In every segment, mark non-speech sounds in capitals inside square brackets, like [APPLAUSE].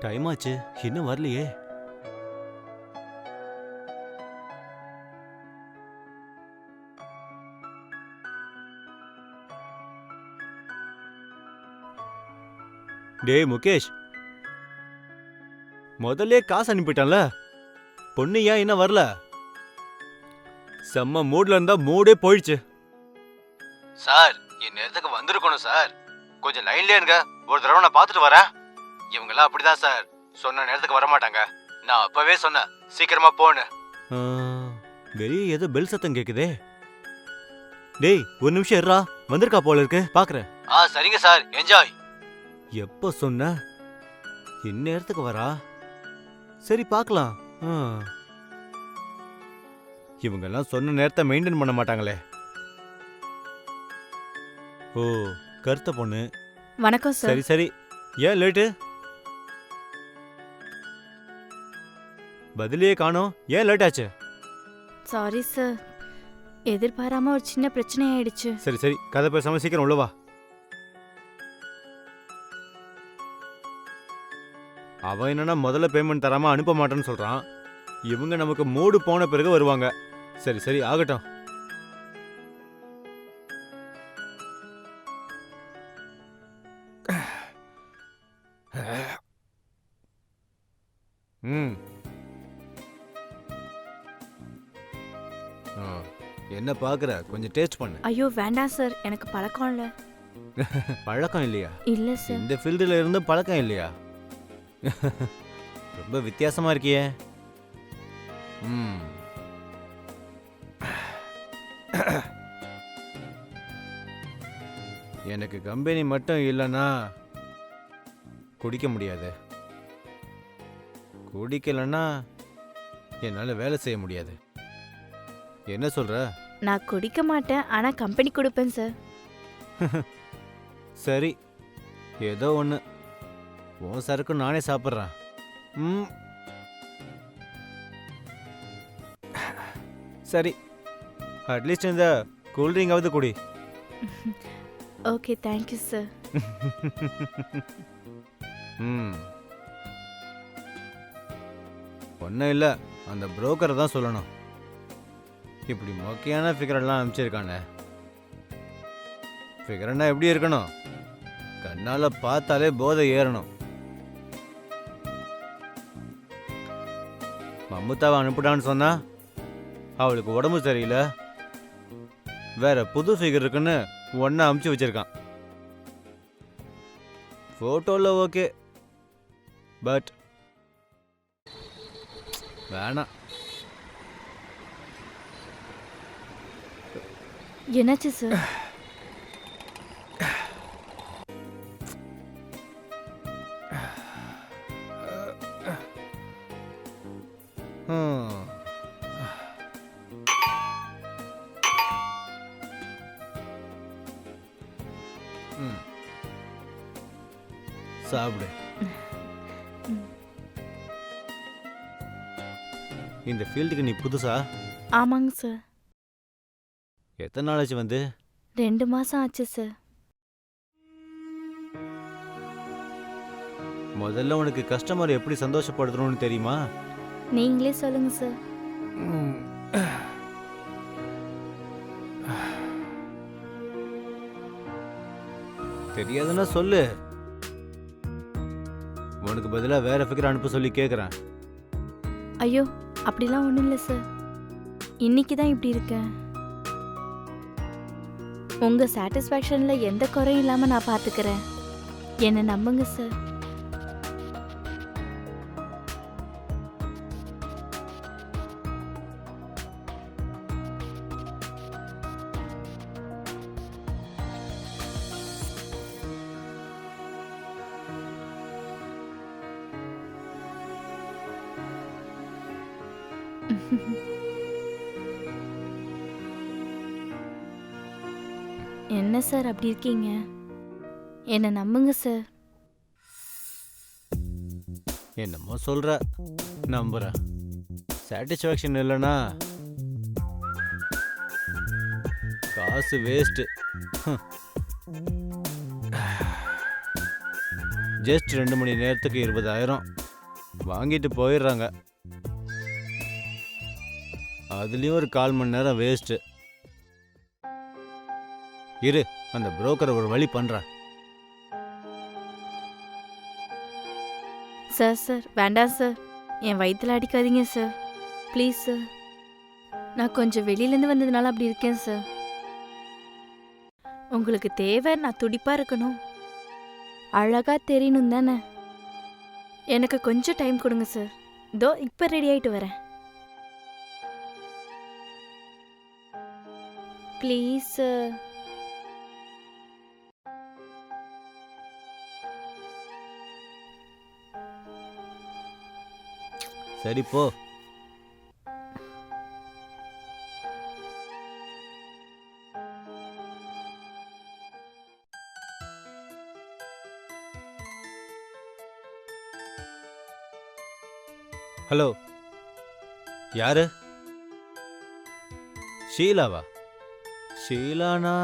Time ஆச்சு. இன்னும் வரலையே. டேய் முகேஷ். முதல்ல காசு அனுப்பிட்டான்ல. பொண்ணு ஏன் இன்னும் வரல? செம்ம மூட்ல இருந்தா மூடே போயிடுச்சு. சார் என் நேரத்துக்கு வந்திருக்கணும் சார். கொஞ்சம் லைன்லயே இருங்க. ஒரு தடவை நான் பார்த்துட்டு வரேன். இவங்கெல்லாம் அப்படிதான் சார். சொன்ன நேரத்துக்கு வர மாட்டாங்க நான் அப்பவே சொன்னேன் சீக்கிரமா போன்னு. வெளியே ஏதோ பெல் சத்தம் கேக்குதே. டேய் ஒரு நிமிஷம் இருடா. வந்திருக்கா போல இருக்கு. பாக்குறேன். ஆ சரிங்க சார். என்ஜாய் எப்போ சொன்ன? இந்நேரத்துக்கு வரா? சரி பார்க்கலாம் ஆ. இவங்கெல்லாம் சொன்ன நேரத்தை மெயின்டைன் பண்ண மாட்டாங்களே. ஓ கருத்த பொண்ணு. வணக்கம் சார் சரி சரி. ஏன் லேட்டு பதிலே காணோம். ஏன் லேட் ஆச்சு? சாரி சார் எதிர்பாராம ஒரு சின்ன பிரச்சனை ஆயிடுச்சு சரி சரி. கதை பேசாம சீக்கிரம் உள்ள வா. அவன் என்னன்னா முதல்ல பேமெண்ட் தராம அனுப்ப மாட்டேன்னு சொல்றான். இவங்க நமக்கு மூடு போன பிறகு வருவாங்க. சரி சரி. ஆகட்டும். பாக்குற கொஞ்சம் டேஸ்ட் பண்ணு. ஐயோ வேண்டாம் சார் எனக்கு பழக்கம் இல்ல. [LAUGHS] பழக்கம் இல்லையா? இல்ல சார். இந்த ஃபீல்டில் இருந்தும் பழக்கம் இல்லையா? [LAUGHS] ரொம்ப வித்தியாசமா இருக்கியே. ம். [CLEARS THROAT] எனக்கு கம்பெனி மட்டும் இல்லைன்னா குடிக்க முடியாது. குடிக்கலைன்னா என்னால் வேலை செய்ய முடியாது. என்ன சொல்ற? நான் குடிக்க மாட்டேன் ஆனா கம்பெனி கொடுப்பேன் சார் [LAUGHS] சரி. ஏதோ ஒன்று உன் சரக்கு நானே சாப்பிட்றேன். ம். [LAUGHS] சரி. அட்லீஸ்ட் இந்த கூல்ட்ரிங்காவது குடி. ஓகே தேங்க்யூ சார் ம். ஒன்றும் இல்லை. அந்த புரோக்கரை தான் சொல்லணும். இப்படி மொக்கையான ஃபிகரெல்லாம் அனுப்பிச்சிருக்கானே. ஃபிகர்னா எப்படி இருக்கணும்? கண்ணால் பார்த்தாலே போதை ஏறணும். மம்முத்தாவை அனுப்பிட்டான்னு சொன்னா அவளுக்கு உடம்பு சரியில்லை. வேற புது ஃபிகர் இருக்குன்னு ஒன்றா அமுச்சு வச்சிருக்கான். ஃபோட்டோவில் ஓகே பட் வேணாம். என்னாச்சு சார். சாப்பிடு. இந்த ஃபீல்டுக்கு நீ புதுசா ஆமாங்க சார் எத்தனை நாள் ஆச்சு வந்து? ரெண்டு மாசம் ஆச்சு சார் முதல்ல உனக்கு கஸ்டமர் எப்படி சந்தோஷப்படுத்தணும்னு தெரியுமா? நீங்களே சொல்லுங்க சார் தெரியாதுன்னா சொல்லு. உனக்கு பதிலாக வேற ஃபிகர் அனுப்ப சொல்லி கேட்குறேன் ஐயோ அப்படிலாம் ஒன்றும் இல்லை சார் இன்னைக்கு தான் இப்படி இருக்கேன். உங்கள் சாட்டிஸ்ஃபேக்ஷனில் எந்த குறையும் இல்லாமல் நான் பார்த்துக்கிறேன் என்னை நம்புங்க சார் [LAUGHS] என்ன சார் அப்படி இருக்கீங்க? என்னை நம்புங்க சார். என்னமோ சொல்ற. நம்புறேன் சாட்டிஸ்ஃபேக்ஷன் இல்லைன்னா காசு வேஸ்ட்டு ஜஸ்ட் ரெண்டு மணி நேரத்துக்கு இருபதாயிரம். வாங்கிட்டு போயிடுறாங்க. அதுலேயும் ஒரு கால் மணி நேரம் வேஸ்ட்டு இரு அந்த புரோக்கர் ஒரு வழி பண்ணுறேன் சார் சார் வேண்டாம் சார். என் வயித்துல அடிக்காதீங்க சார். Please sir. நான் கொஞ்சம் வெளியிலேருந்து வந்ததுனால அப்படி இருக்கேன் சார். உங்களுக்கு தேவை நான் துடிப்பாக இருக்கணும். அழகாக தெரியணும் தானே. எனக்கு கொஞ்சம் டைம் கொடுங்க சார். இதோ இப்போ ரெடி ஆகிட்டு வரேன். Please sir. சரி போ. ஹலோ யாரு? ஷீலாவா? ஷீலானா?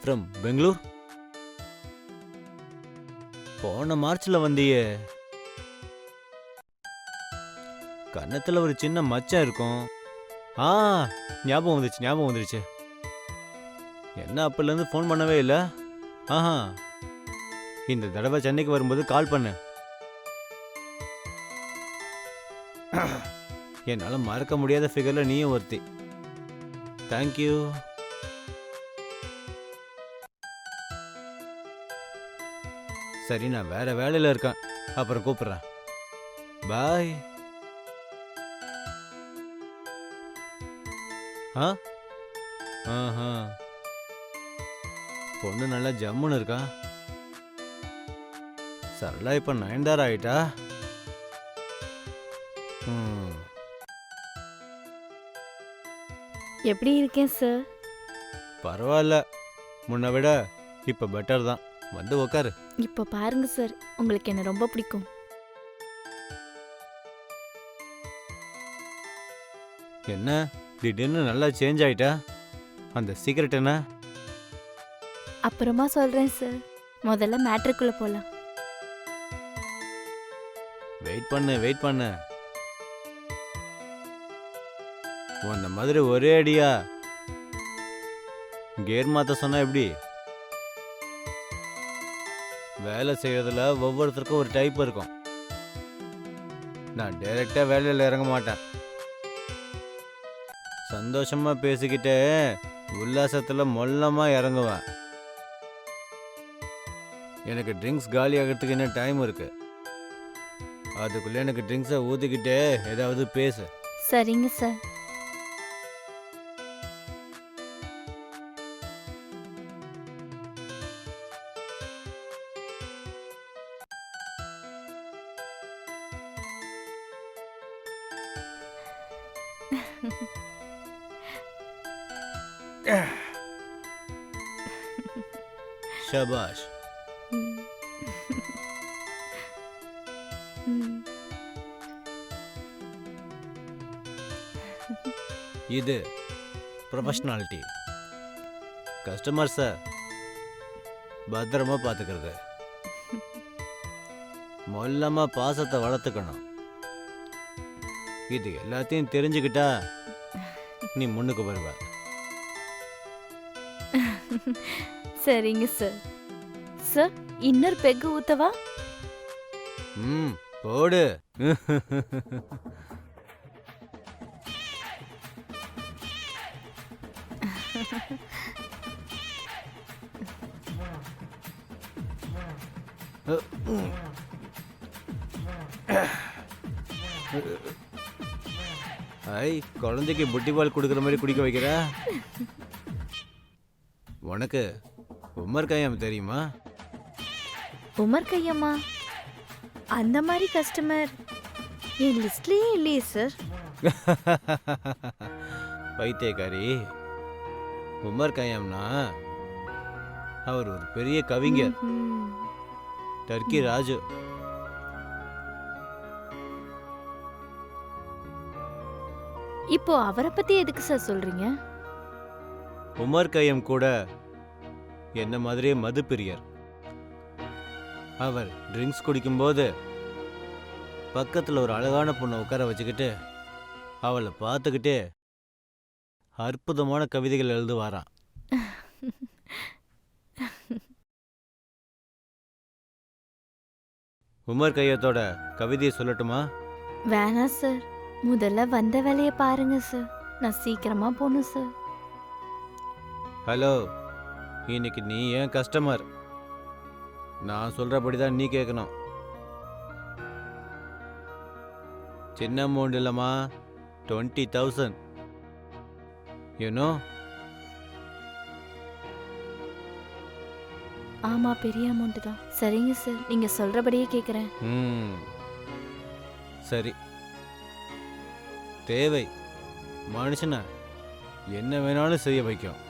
ஃப்ரம் பெங்களூர்? போன மார்ச்ல வந்தியே. கன்னத்துல ஒரு சின்ன மச்சம் இருக்கும். ஆ ஞாபகம் வந்துச்சு ஞாபகம் வந்துருச்சு. என்ன அப்போலேருந்து ஃபோன் பண்ணவே இல்லை? ஆஹா. இந்த தடவை சென்னைக்கு வரும்போது கால் பண்ணு. என்னால் மறக்க முடியாத ஃபிகரில் நீயும் ஒருத்தி. தேங்க்யூ சரி நான் வேற வேலையில் இருக்கேன். அப்புறம் கூப்பிட்றேன். பாய். ஆ? ஆஹா. பொண்ணு நல்லா ஜம்முன்னு இருக்கா? சரளா இப்போ நயன்தாரா ஆயிட்டா? ம். எப்படி இருக்கேன் சார் பரவாயில்ல. முன்ன விட இப்போ பெட்டர் தான். வந்து உக்காரு. இப்போ பாருங்க சார் உங்களுக்கு என்ன ரொம்ப பிடிக்கும். என்ன? திடீர்னு நல்லா சேஞ்ச் ஆயிட்டா? அந்த சீக்கிரட் என்ன? அப்புறமா சொல்றேன் சார். முதல்ல மேட்ருக்குள்ள போலாம். வெயிட் பண்ணு வெயிட் பண்ணு. உன்ன மாதிரி ஒரே அடியா? கேர் மாத்த சொன்னா எப்படி? வேலை செய்யறதுல ஒவ்வொருத்தருக்கும் ஒரு டைப் இருக்கும். நான் டைரெக்டாக வேலையில் இறங்க மாட்டேன். சந்தோஷமா பேசிக்கிட்டே உல்லாசத்துல மொல்லமா இறங்குவேன். எனக்கு ட்ரிங்க்ஸ் காலி ஆகிறதுக்கு என்ன டைம் இருக்கு? அதுக்குள்ள எனக்கு ட்ரிங்க்ஸை ஊற்றிக்கிட்டே ஏதாவது பேசு. சரிங்க சார் ஷபாஷ் இது ப்ரொஃபஷ்னாலிட்டி கஸ்டமர்ஸை பத்திரமா பார்த்துக்கிறது மொல்லமா பாசத்தை வளர்த்துக்கணும் இது எல்லாத்தையும் தெரிஞ்சுக்கிட்டா நீ முன்னுக்கு வருவ. சரிங்க சார் சார் இன்னொரு பெக்கு ஊத்தவா? ம் போடு. [LAUGHS] குழந்தைக்கு புட்டி பால் கொடுக்குற மாதிரி குடிக்க வைக்கிற? உனக்கு உமர் கையாம் தெரியுமா? உமர் கையம்மா? அந்த மாதிரி கஸ்டமர் என் லிஸ்ட்லயே இல்லையே சார் [LAUGHS] பைத்தியக்காரி உமர் கயாம்னா அவர் ஒரு பெரிய கவிஞர். டர்க்கி ராஜு. இப்போ அவரை பத்தி எதுக்கு சார் சொல்றீங்க? உமர் கையம் கூட என்ன மாதிரியே மது பிரியர் அவர் ட்ரிங்க்ஸ் குடிக்கும்போது பக்கத்தில் ஒரு அழகான பொண்ணை உட்கார வச்சுக்கிட்டு அவளை பார்த்துக்கிட்டே அற்புதமான கவிதைகள் எழுதுவாராம். உமர் கையத்தோட கவிதையை சொல்லட்டுமா? வேணாம் சார் முதல்ல வந்த வேலையை பாருங்க சார் நான் சீக்கிரமா போகணும் சார் ஹலோ இன்னைக்கு நீ ஏன் கஸ்டமர் நான் சொல்றபடி தான் நீ கேட்கணும் சின்ன அமௌண்ட் இல்லைம்மா. டுவெண்ட்டி தௌசண்ட் யூனோ ஆமா பெரிய அமௌண்ட் தான். சரிங்க சார் நீங்க சொல்றபடியே கேக்குறேன். ம். சரி. தேவை. மனுஷனை என்ன வேணாலும் செய்ய வைக்கும்.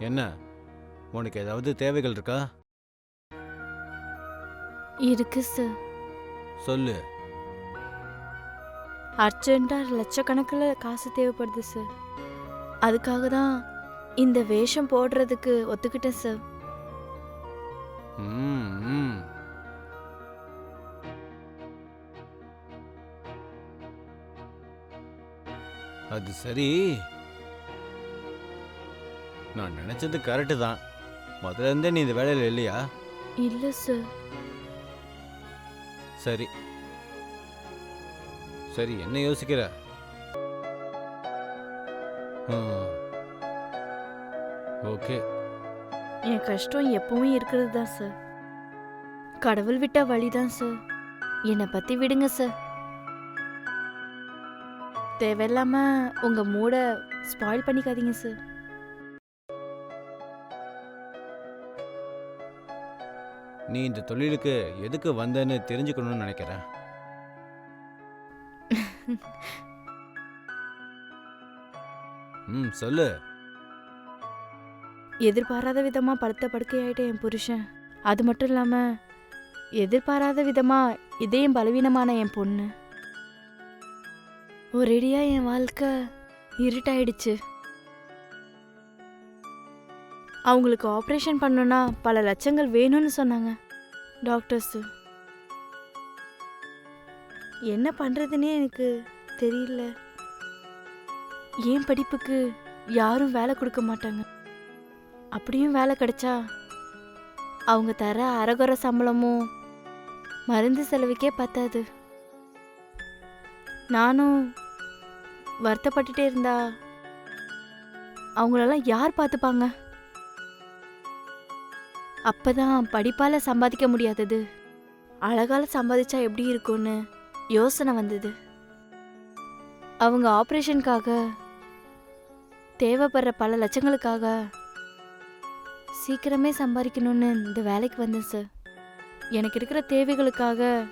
என்ன உனக்கு ஏதாவது தேவைகள் இருக்கா? இருக்கு சார் சொல்லு. அர்ஜென்ட்டா லட்சக்கணக்கில் காசு தேவைப்படுது சார் அதுக்காக தான் இந்த வேஷம் போடுறதுக்கு ஒத்துக்கிட்டேன் சார் ம், ம். அது சரி. நான் நினைச்சது கரெக்டு தான். முதல்ல இருந்தே நீ இந்த வேலையில் இல்லையா? இல்லை சார் சரி. சரி என்ன யோசிக்கிற? ஓகே. என் கஷ்டம் எப்பவும் இருக்கிறது தான் சார் கடவுள் விட்ட வழி தான் சார் என்னை பற்றி விடுங்க சார் தேவையில்லாம உங்க மூட ஸ்பாயில் பண்ணிக்காதீங்க சார் நீ இந்த தொழிலுக்கு எதுக்கு வந்தேன்னு தெரிஞ்சுக்கணும்னு நினைக்கிறேன் ம் சொல்லு. எதிர்பாராத விதமா படுத்த படுக்கையாயிட்ட என் புருஷன். அது மட்டும் இல்லாம எதிர்பாராத விதமா இதயம் பலவீனமான என் பொண்ணு. ஒரேடியா என் வாழ்க்கை இருட்டாயிடுச்சு. அவங்களுக்கு ஆப்ரேஷன் பண்ணணும்னா பல லட்சங்கள் வேணும்னு சொன்னாங்க டாக்டர்ஸ் என்ன பண்றதுன்னே எனக்கு தெரியல. ஏன் படிப்புக்கு யாரும் வேலை கொடுக்க மாட்டாங்க? அப்படியும் வேலை கிடைச்சா அவங்க தர அறகுறை சம்பளமும் மருந்து செலவுக்கே பத்தாது. நானும் வருத்தப்பட்டுட்டே இருந்தா? அவங்களெல்லாம் யார் பார்த்துப்பாங்க? அப்பதான் படிப்பால சம்பாதிக்க முடியாதது. அழகால சம்பாதிச்சா எப்படி இருக்கும்னு யோசனை வந்தது. அவங்க ஆப்ரேஷனுக்காக தேவைப்படுற பல லட்சங்களுக்காக சீக்கிரமே சம்பாதிக்கணும்னு இந்த வேலைக்கு வந்தேன் சார். எனக்கு இருக்கிற தேவைகளுக்காக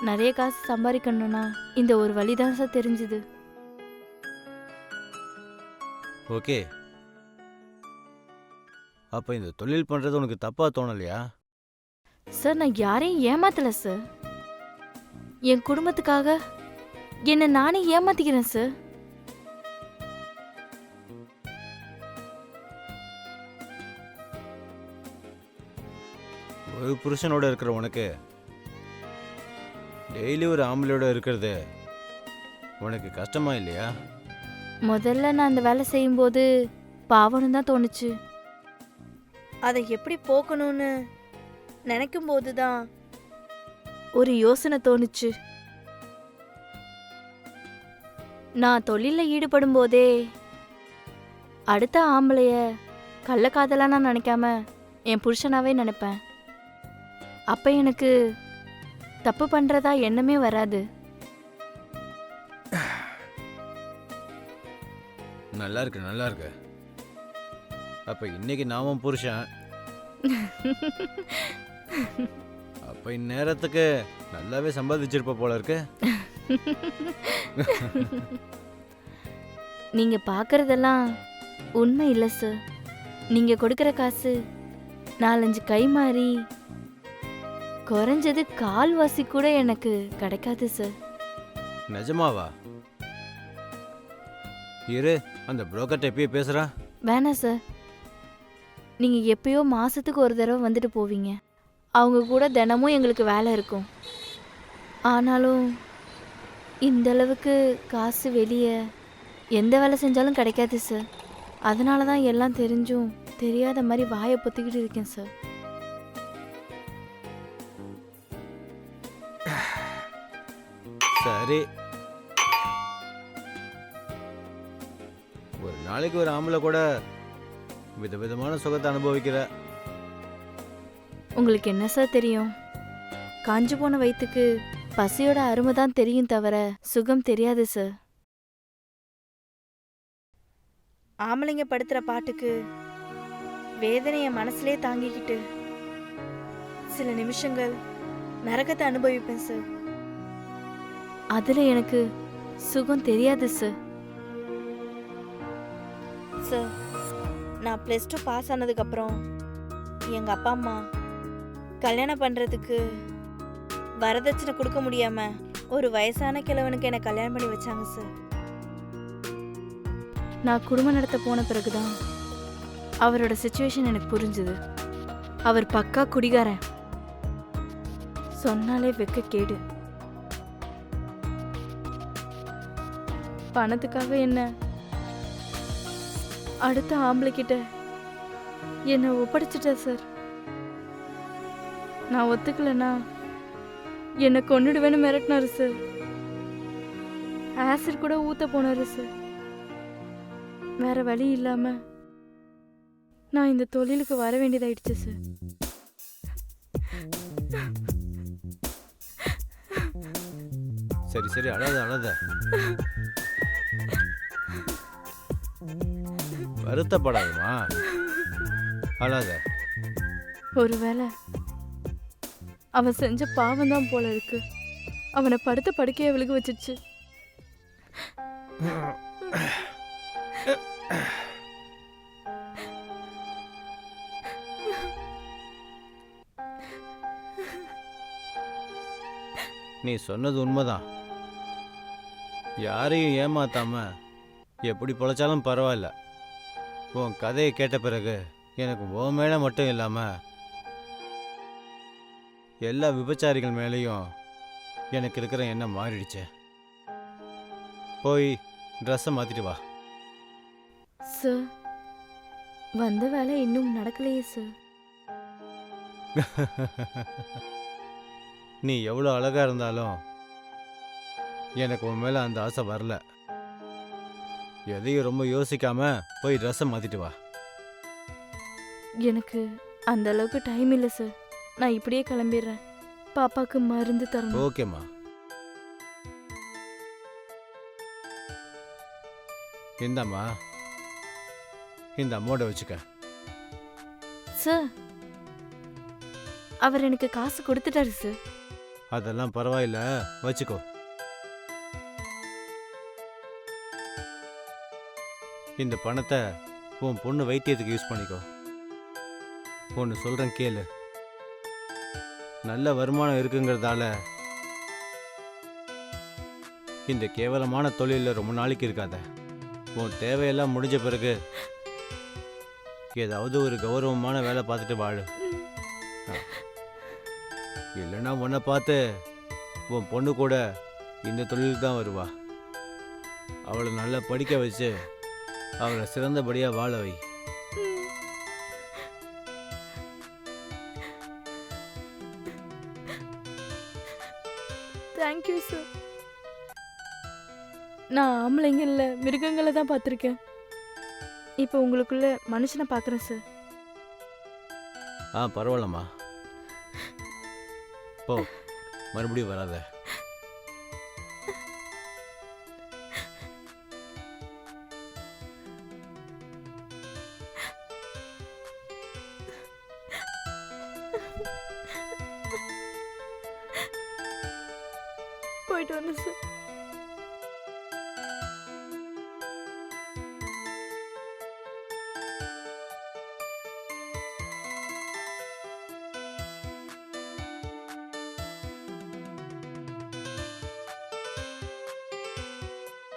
நிறைய காசு சம்பாதிக்கணும்னா இந்த ஒரு வழி தான் சார் தெரிஞ்சுது. ஓகே. அப்போ இந்த தொழில் பண்ணுறது உனக்கு தப்பாக தோணலையா? சார் நான் யாரையும் ஏமாத்தல சார். என் குடும்பத்துக்காக என்னை நானே ஏமாத்திக்கிறேன் சார். ஒரு புருஷனோட இருக்கிற உனக்கு. டெய்லி ஒரு ஆம்பளையோட இருக்கிறது. உனக்கு கஷ்டமா இல்லையா? முதல்ல நான் அந்த வேலை செய்யும்போது பாவனும் தான் தோணுச்சு. அதை எப்படி போக்கணும்னு நினைக்கும் போது தான் ஒரு யோசனை தோணுச்சு. நான் தொழிலில் ஈடுபடும் போதே அடுத்த ஆம்பளைய கள்ளக்காதலாக நான் நினைக்காம என் புருஷனாவே நினைப்பேன். அப்போ எனக்கு தப்பு பண்ணுறதா எண்ணமே வராது. நல்லா இருக்கு நல்லா இருக்கு அப்ப இன்னைக்கு நாமும் புருஷன். அப்ப இந்நேரத்துக்கு நல்லாவே சம்பாதிச்சிருப்ப போல இருக்கு. நீங்க பார்க்கறதெல்லாம் உண்மை இல்லை சார் நீங்க கொடுக்கிற காசு நாலஞ்சு கை மாறி குறைஞ்சது கால்வாசி கூட எனக்கு கிடைக்காது சார் நிஜமாவா? இரு அந்த புரோக்கர்ட்ட எப்பயே பேசுகிறான் வேணாம் சார். நீங்கள் எப்பயோ மாதத்துக்கு ஒரு தடவை வந்துட்டு போவீங்க. அவங்க கூட தினமும் எங்களுக்கு வேலை இருக்கும். ஆனாலும் இந்த அளவுக்கு காசு வெளியே எந்த வேலை செஞ்சாலும் கிடைக்காது சார். அதனால தான் எல்லாம் தெரிஞ்சும் தெரியாத மாதிரி வாயை பொத்திக்கிட்டு இருக்கேன் சார். சரி. நாளைக்கு ஒரு ஆம்பளை கூட விதவிதமான சுகத்தை அனுபவிக்கிற. உங்களுக்கு என்ன சார் தெரியும்? காஞ்சு போன வயிற்றுக்கு பசியோட அருமை தான் தெரியும் தவிர சுகம் தெரியாது சார். ஆம்பளைங்க படுத்துற பாட்டுக்கு வேதனைய மனசுலே தாங்கிக்கிட்டு சில நிமிஷங்கள் நரகத்தை அனுபவிப்பேன் சார். அதுல எனக்கு சுகம் தெரியாது சார். சார் நான் ப்ளஸ் டூ பாஸ் ஆனதுக்கப்புறம் எங்கள் அப்பா அம்மா கல்யாணம் பண்ணுறதுக்கு வரதட்சணை கொடுக்க முடியாமல் ஒரு வயசான கிழவனுக்கு என்னை கல்யாணம் பண்ணி வச்சாங்க சார் நான் குடும்பம் நடத்த போன பிறகுதான் அவரோட சுச்சுவேஷன் எனக்கு புரிஞ்சுது. அவர் பக்கா குடிகாரன். சொன்னாலே வெக்க கேடு. பணத்துக்காக என்ன அடுத்த ஆம்பளை கிட்ட என்னை ஒப்படைச்சிட்டா சார். நான் ஒத்துக்கலனா என்னை கொண்டுடுவேன்னு மிரட்டினாரு சார். ஆசிட் கூட ஊத்த போனாரு சார். வேற வழி இல்லாம நான் இந்த தொழிலுக்கு வர வேண்டியதாயிடுச்சு சார். சரி சரி அழாத அழாத. வருத்தப்படாதம்மா. அழாத. ஒருவேளை அவன் செஞ்ச பாவம் தான் போல இருக்கு. அவனை படுத்த படுக்கையை விழுக வச்சிருச்சு. நீ சொன்னது உண்மைதான். யாரையும் ஏமாத்தாம எப்படி பொழைச்சாலும் பரவாயில்ல. உன் கதையை கேட்ட பிறகு எனக்கு உன் மேலே மட்டும் இல்லாமல் எல்லா விபச்சாரிகள் மேலேயும் எனக்கு இருக்கிற எண்ணம் மாறிடுச்சு. போய் ட்ரெஸ்ஸை மாற்றிட்டு வா. சார் வந்த வேலை இன்னும் நடக்கலையே சார் [LAUGHS] நீ எவ்வளோ அழகா இருந்தாலும் எனக்கு உன் மேலே அந்த ஆசை வரல. எதையும் ரொம்ப யோசிக்காம போய் ட்ரெஸ்ஸை மாற்றிட்டு வா. எனக்கு அந்த அளவுக்கு டைம் இல்லை சார் நான் இப்படியே கிளம்பிடுறேன். பாப்பாக்கு மருந்து தரணும். ஓகேம்மா இந்தாம்மா இந்த அமௌண்ட்டை வச்சுக்க. சார் அவர் எனக்கு காசு கொடுத்துட்டாரு சார் அதெல்லாம் பரவாயில்ல. வச்சுக்கோ. இந்த பணத்தை உன் பொண்ணு வைத்தியத்துக்கு யூஸ் பண்ணிக்கோ. ஒன்று சொல்கிறேன் கேளு. நல்ல வருமானம் இருக்குங்கிறதால இந்த கேவலமான தொழிலில் ரொம்ப நாளைக்கு இருக்காத. உன் தேவையெல்லாம் முடிஞ்ச பிறகு ஏதாவது ஒரு கௌரவமான வேலை பார்த்துட்டு வாழு. இல்லைன்னா உன்னை பார்த்து உன் பொண்ணு கூட இந்த தொழிலுக்கு தான் வருவா. அவளை நல்லா படிக்க வச்சு அவளை சிறந்தபடியாக வாழ வை. தேங்க்யூ சார் நான் ஆம்பளைங்க இல்லை மிருகங்களை தான் பார்த்துருக்கேன். இப்போ உங்களுக்குள்ள மனுஷனை பார்க்குறேன் சார் ஆ பரவாயில்லம்மா. போ மறுபடியும் வராத.